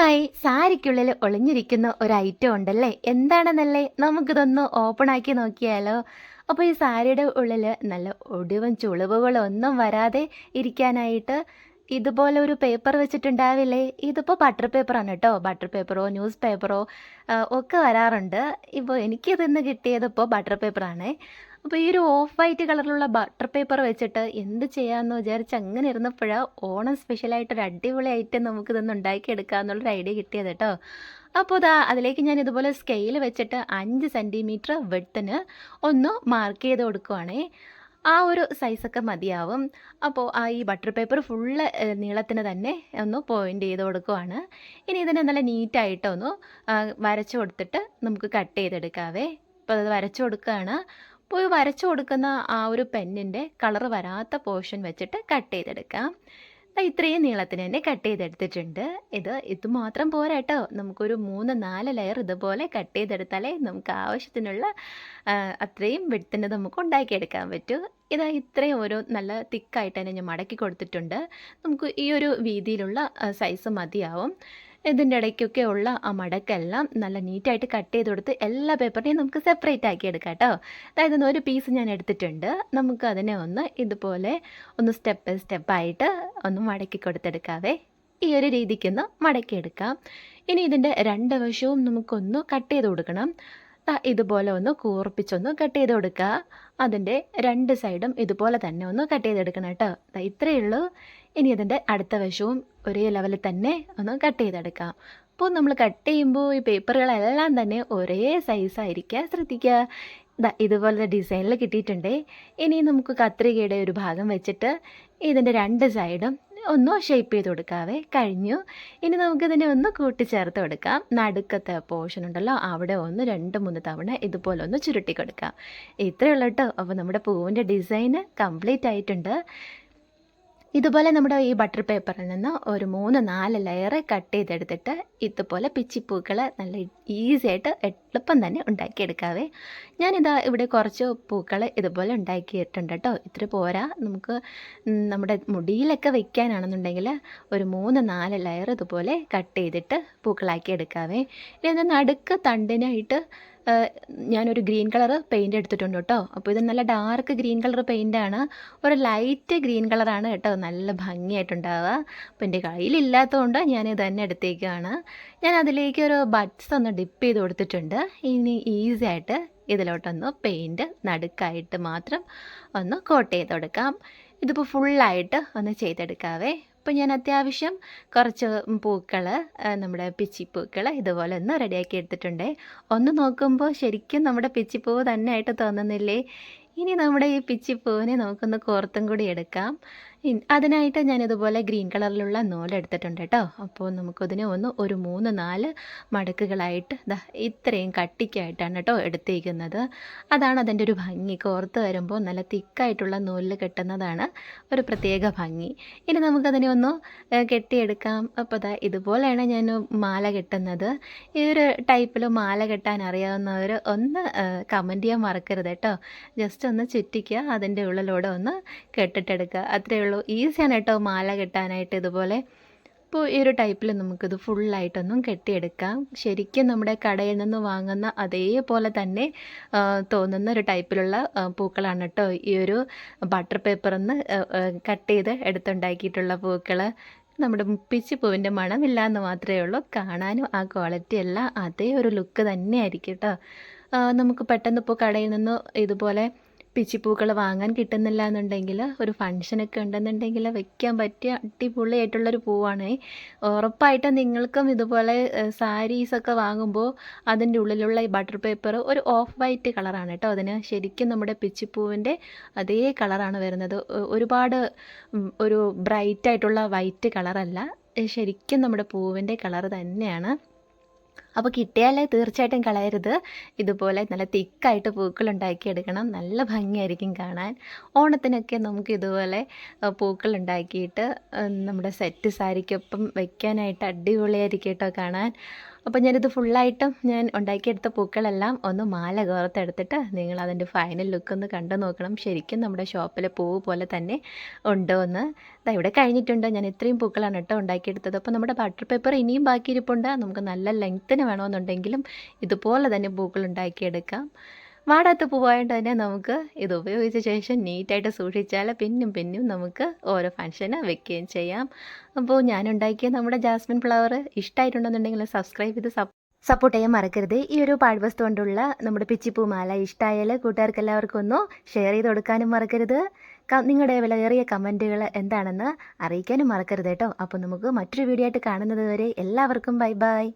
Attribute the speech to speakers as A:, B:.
A: Hi സാരിക്കുള്ളിൽ ഒളിഞ്ഞിരിക്കുന്ന ഒരു item ഉണ്ടല്ലേ? എന്താണെന്നല്ലേ? നമുക്കിതൊന്ന് ഓപ്പൺ ആക്കി നോക്കിയാലോ. അപ്പോൾ ഈ സാരിയുടെ ഉള്ളിൽ നല്ല ഒടിവും ചുളിവുകളൊന്നും വരാതെ ഇരിക്കാനായിട്ട് ഇതുപോലെ ഒരു പേപ്പർ വെച്ചിട്ടുണ്ടാവില്ലേ? ഇതിപ്പോൾ ബട്ടർ പേപ്പറാണ് കേട്ടോ ബട്ടർ പേപ്പറോ ന്യൂസ് പേപ്പറോ ഒക്കെ വരാറുണ്ട്. ഇപ്പോൾ എനിക്കിതിന്ന് കിട്ടിയത് ഇപ്പോൾ ബട്ടർ പേപ്പറാണ് അപ്പോൾ ഈ ഒരു ഓഫ് വൈറ്റ് കളറിലുള്ള ബട്ടർ പേപ്പർ വെച്ചിട്ട് എന്ത് ചെയ്യാമെന്ന് വിചാരിച്ച് അങ്ങനെ ഇരുന്നപ്പോഴാണ് ഓണം സ്പെഷ്യലായിട്ട് ഒരു അടിപൊളി ഐറ്റം നമുക്കിതൊന്ന് ഉണ്ടാക്കിയെടുക്കുക എന്നുള്ളൊരു ഐഡിയ കിട്ടിയത് കേട്ടോ അപ്പോൾ ഇതാ അതിലേക്ക് ഞാൻ ഇതുപോലെ സ്കെയിൽ വെച്ചിട്ട് അഞ്ച് സെന്റിമീറ്റർ വെട്ടിന് ഒന്ന് മാർക്ക് ചെയ്ത് കൊടുക്കുവാണേ. ആ ഒരു സൈസൊക്കെ മതിയാവും. അപ്പോൾ ആ ഈ ബട്ടർ പേപ്പർ ഫുള്ള് നീളത്തിന് തന്നെ ഒന്ന് പോയിന്റ് ചെയ്ത് കൊടുക്കുവാണ്. ഇനി ഇതിനെ നല്ല നീറ്റായിട്ടൊന്ന് വരച്ചു കൊടുത്തിട്ട് നമുക്ക് കട്ട് ചെയ്തെടുക്കാവേ. അപ്പോൾ അത് വരച്ചു കൊടുക്കുകയാണ് അപ്പോൾ വരച്ചു കൊടുക്കുന്ന ആ ഒരു പെന്നിന്റെ കളർ വരാത്ത പോർഷൻ വെച്ചിട്ട് കട്ട് ചെയ്തെടുക്കാം. ഇത്രയും നീളത്തിന് തന്നെ കട്ട് ചെയ്തെടുത്തിട്ടുണ്ട്. ഇത് ഇത് മാത്രം പോരാ കേട്ടോ നമുക്കൊരു മൂന്ന് നാല് ലെയർ ഇതുപോലെ കട്ട് ചെയ്തെടുത്താലേ നമുക്ക് ആവശ്യത്തിനുള്ള അത്രയും വെട്ടിന് നമുക്ക് ഉണ്ടാക്കിയെടുക്കാൻ പറ്റൂ. ഇതാ ഇത്രയും ഒരു നല്ല തിക്കായിട്ട് തന്നെ ഞാൻ മടക്കി കൊടുത്തിട്ടുണ്ട്. നമുക്ക് ഈ ഒരു വീതിയിലുള്ള സൈസ് മതിയാവും. ഇതിന്റെ ഇടയ്ക്കൊക്കെ ഉള്ള ആ മടക്കെല്ലാം നല്ല നീറ്റായിട്ട് കട്ട് ചെയ്ത് കൊടുത്ത് എല്ലാ പേപ്പറിനെയും നമുക്ക് സെപ്പറേറ്റ് ആക്കി എടുക്കാം കേട്ടോ. അതായത് ഒരു പീസ് ഞാൻ എടുത്തിട്ടുണ്ട്. നമുക്ക് അതിനെ ഒന്ന് ഇതുപോലെ ഒന്ന് സ്റ്റെപ്പ് ബൈ സ്റ്റെപ്പായിട്ട് ഒന്ന് മടക്കി കൊടുത്തെടുക്കാവേ. ഈ ഒരു രീതിക്കൊന്ന് മടക്കിയെടുക്കാം ഇനി ഇതിന്റെ രണ്ട് വശവും നമുക്കൊന്ന് കട്ട് ചെയ്ത് കൊടുക്കണം. ഇതുപോലെ ഒന്ന് കൂർപ്പിച്ചൊന്ന് കട്ട് ചെയ്ത് കൊടുക്കുക. അതിന്റെ രണ്ട് സൈഡും ഇതുപോലെ തന്നെ ഒന്ന് കട്ട് ചെയ്തെടുക്കണം കേട്ടോ. ഇത്രയേ ഉള്ളൂ. ഇനി ഇതിന്റെ അടുത്ത വശവും ഒരേ ലെവലിൽ തന്നെ ഒന്ന് കട്ട് ചെയ്തെടുക്കാം. അപ്പോൾ നമ്മൾ കട്ട് ചെയ്യുമ്പോൾ ഈ പേപ്പറുകളെല്ലാം തന്നെ ഒരേ സൈസായിരിക്കുക ശ്രദ്ധിക്കുക ഇതാ ഇതുപോലത്തെ ഡിസൈനിൽ കിട്ടിയിട്ടുണ്ടേ. ഇനി നമുക്ക് കത്രികയുടെ ഒരു ഭാഗം വെച്ചിട്ട് ഇതിന്റെ രണ്ട് സൈഡും ഒന്ന് ഷേപ്പ് ചെയ്ത് കൊടുക്കാവേ. കഴിഞ്ഞു. ഇനി നമുക്കിതിനെ ഒന്ന് കൂട്ടിച്ചേർത്ത് കൊടുക്കാം. നടുക്കത്തെ പോർഷൻ ഉണ്ടല്ലോ അവിടെ ഒന്ന് രണ്ട് മൂന്ന് തവണ ഇതുപോലെ ഒന്ന് ചുരുട്ടി കൊടുക്കാം. ഇത്രയേ കേട്ടോ അപ്പോൾ നമ്മുടെ പൂവിന്റെ ഡിസൈന് കംപ്ലീറ്റ് ആയിട്ടുണ്ട്. ഇതുപോലെ നമ്മുടെ ഈ ബട്ടർ പേപ്പറിൽ നിന്ന് ഒരു മൂന്ന് നാല് ലെയർ കട്ട് ചെയ്തെടുത്തിട്ട് ഇതുപോലെ പിച്ചിപ്പൂക്കൾ നല്ല ഈസി ആയിട്ട് എളുപ്പം തന്നെ ഉണ്ടാക്കിയെടുക്കാവേ. ഞാനിതാ ഇവിടെ കുറച്ച് പൂക്കൾ ഇതുപോലെ ഉണ്ടാക്കിയിട്ടുണ്ട് കേട്ടോ. ഇത്ര പോരാ. നമുക്ക് നമ്മുടെ മുടിയിലൊക്കെ വെക്കാനാണെന്നുണ്ടെങ്കിൽ ഒരു മൂന്ന് നാല് ലെയർ ഇതുപോലെ കട്ട് ചെയ്തിട്ട് പൂക്കളാക്കി എടുക്കാവേ ഇനി നടുക്ക് തണ്ടിനായിട്ട് ഞാനൊരു ഗ്രീൻ കളർ പെയിന്റ് എടുത്തിട്ടുണ്ട് കേട്ടോ. അപ്പോൾ ഇത് നല്ല ഡാർക്ക് ഗ്രീൻ കളർ പെയിന്റാണ് ഒരു ലൈറ്റ് ഗ്രീൻ കളറാണ് കേട്ടോ. നല്ല ഭംഗിയായിട്ടുണ്ടാവുക. അപ്പോൾ എന്റെ കയ്യിലില്ലാത്തതുകൊണ്ട് ഞാൻ ഇത് തന്നെ എടുത്തേക്കാണ്. ഞാൻ അതിലേക്ക് ഒരു ബഡ്സ് ഒന്ന് ഡിപ്പ് ചെയ്ത് കൊടുത്തിട്ടുണ്ട്. ഇനി ഈസി ആയിട്ട് ഇതിലോട്ടൊന്ന് പെയിന്റ് നടുക്കായിട്ട് മാത്രം ഒന്ന് കോട്ട് ചെയ്ത് കൊടുക്കാം. ഇതിപ്പോൾ ഫുള്ളായിട്ട് ഒന്ന് ചെയ്തെടുക്കാവേ. അപ്പോൾ ഞാൻ അത്യാവശ്യം കുറച്ച് പൂക്കൾ നമ്മുടെ പിച്ചിപ്പൂക്കൾ ഇതുപോലെ ഒന്ന് റെഡിയാക്കി എടുത്തിട്ടുണ്ട്. ഒന്ന് നോക്കുമ്പോൾ ശരിക്കും നമ്മുടെ പിച്ചിപ്പൂവ് തന്നെ ആയിട്ട് തോന്നുന്നില്ലേ? ഇനി നമ്മുടെ ഈ പിച്ചിപ്പൂവിനെ നമുക്കൊന്ന് കോർത്തും കൂടി എടുക്കാം. അതിനായിട്ട് ഞാനിതുപോലെ ഗ്രീൻ കളറിലുള്ള നൂലെടുത്തിട്ടുണ്ട് കേട്ടോ അപ്പോൾ നമുക്കതിനെ ഒന്ന് ഒരു മൂന്ന് നാല് മടക്കുകളായിട്ട് ഇത്രയും കട്ടിക്കായിട്ടാണ് കേട്ടോ എടുത്തേക്കുന്നത്. അതാണ് അതിന്റെ ഒരു ഭംഗി. കോർത്ത് വരുമ്പോൾ നല്ല തിക്കായിട്ടുള്ള നൂലിൽ കെട്ടുന്നതാണ് ഒരു പ്രത്യേക ഭംഗി. ഇനി നമുക്കതിനെ ഒന്ന് കെട്ടിയെടുക്കാം. അപ്പോൾ അതാ ഇതുപോലെയാണ് ഞാൻ മാല കെട്ടുന്നത്. ഈ ഒരു ടൈപ്പിൽ മാല കെട്ടാൻ അറിയാവുന്നവർ ഒന്ന് കമന്റ് ചെയ്യാൻ മറക്കരുത് കേട്ടോ ജസ്റ്റ് ഒന്ന് ചുറ്റിക്കുക അതിന്റെ ഉള്ളിലൂടെ ഒന്ന് കെട്ടിട്ടെടുക്കുക അത്രയേ ഉള്ളൂ. ഈസിയാണ് കേട്ടോ മാല കെട്ടാനായിട്ട് ഇതുപോലെ. അപ്പോൾ ഈ ഒരു ടൈപ്പിൽ നമുക്കിത് ഫുള്ളായിട്ടൊന്നും കെട്ടിയെടുക്കാം. ശരിക്കും നമ്മുടെ കടയിൽ നിന്ന് വാങ്ങുന്ന അതേപോലെ തന്നെ തോന്നുന്ന ഒരു ടൈപ്പിലുള്ള പൂക്കളാണ് കേട്ടോ ഈ ഒരു ബട്ടർ പേപ്പറിൽ നിന്ന് കട്ട് ചെയ്ത് എടുത്തുണ്ടാക്കിയിട്ടുള്ള പൂക്കൾ നമ്മുടെ മുപ്പിച്ച് പൂവിന്റെ മണമില്ല എന്ന് മാത്രമേ ഉള്ളൂ. കാണാനും ആ ക്വാളിറ്റി അല്ല അതേ ഒരു ലുക്ക് തന്നെ ആയിരിക്കും കേട്ടോ നമുക്ക് പെട്ടെന്ന് ഇപ്പോൾ കടയിൽ നിന്ന് ഇതുപോലെ പിച്ചിപ്പൂക്കൾ വാങ്ങാൻ കിട്ടുന്നില്ല എന്നുണ്ടെങ്കിൽ ഒരു ഫങ്ഷനൊക്കെ ഉണ്ടെന്നുണ്ടെങ്കിൽ വെക്കാൻ പറ്റിയ അടിപൊളിയായിട്ടുള്ളൊരു പൂവാണ്. ഉറപ്പായിട്ടും നിങ്ങൾക്കും ഇതുപോലെ സാരീസൊക്കെ വാങ്ങുമ്പോൾ അതിന്റെ ഉള്ളിലുള്ള ഈ ബട്ടർ പേപ്പർ ഒരു ഓഫ് വൈറ്റ് കളറാണ് കേട്ടോ അതിന്. ശരിക്കും നമ്മുടെ പിച്ചിപ്പൂവിന്റെ അതേ കളറാണ് വരുന്നത്. ഒരുപാട് ഒരു ബ്രൈറ്റ് ആയിട്ടുള്ള വൈറ്റ് കളറല്ല. ശരിക്കും നമ്മുടെ പൂവിന്റെ കളർ തന്നെയാണ്. അപ്പോൾ കിട്ടിയാൽ തീർച്ചയായിട്ടും കളയരുത്. ഇതുപോലെ നല്ല തിക്കായിട്ട് പൂക്കൾ എടുക്കണം. നല്ല ഭംഗിയായിരിക്കും കാണാൻ. ഓണത്തിനൊക്കെ നമുക്ക് ഇതുപോലെ പൂക്കളുണ്ടാക്കിയിട്ട് നമ്മുടെ സെറ്റ് സാരിക്കൊപ്പം വെക്കാനായിട്ട് അടിപൊളിയായിരിക്കും കേട്ടോ കാണാൻ. അപ്പോൾ ഞാനിത് ഫുള്ളായിട്ടും ഞാൻ ഉണ്ടാക്കിയെടുത്ത പൂക്കളെല്ലാം ഒന്ന് മാല കോർത്തെടുത്തിട്ട് നിങ്ങൾ അതിന്റെ ഫൈനൽ ലുക്ക് ഒന്ന് കണ്ടു നോക്കണം. ശരിക്കും നമ്മുടെ ഷോപ്പിലെ പൂവ് പോലെ തന്നെ ഉണ്ടോ എന്ന് ദാ ഇവിടെ കഴിഞ്ഞിട്ടുണ്ട്. ഞാൻ ഇത്രയും പൂക്കളാണ് കേട്ടോ ഉണ്ടാക്കിയെടുത്തത്. അപ്പോൾ നമ്മുടെ ബട്ടർ പേപ്പർ ഇനിയും ബാക്കി ഇരിപ്പുണ്ട് നമുക്ക് നല്ല ലെങ്ത്തിന് വേണമെന്നുണ്ടെങ്കിലും ഇതുപോലെ തന്നെ പൂക്കൾ ഉണ്ടാക്കിയെടുക്കാം. വാടാത്ത പൂവായിട്ട് തന്നെ നമുക്ക് ഇത് ഉപയോഗിച്ച ശേഷം നീറ്റായിട്ട് സൂക്ഷിച്ചാൽ പിന്നും പിന്നും നമുക്ക് ഓരോ ഫംഗ്ഷന് വെക്കുകയും ചെയ്യാം. അപ്പോൾ ഞാൻ ഉണ്ടാക്കിയ നമ്മുടെ ജാസ്മിൻ ഫ്ലവർ ഇഷ്ടമായിട്ടുണ്ടെന്നുണ്ടെങ്കിൽ സബ്സ്ക്രൈബ് ചെയ്ത് സപ്പോർട്ട് ചെയ്യാൻ മറക്കരുത്. ഈ ഒരു പാഴ്വസ്തു കൊണ്ടുള്ള നമ്മുടെ പിച്ചിപ്പൂമാല ഇഷ്ടമായാൽ കൂട്ടുകാർക്ക് എല്ലാവർക്കും ഒന്ന് ഷെയർ ചെയ്ത് കൊടുക്കാനും മറക്കരുത്. നിങ്ങളുടെ വിലയേറിയ കമന്റുകൾ എന്താണെന്ന് അറിയിക്കാനും മറക്കരുത് കേട്ടോ. അപ്പോൾ നമുക്ക് മറ്റൊരു വീഡിയോ ആയിട്ട് കാണുന്നത് വരെ എല്ലാവർക്കും ബൈ ബൈ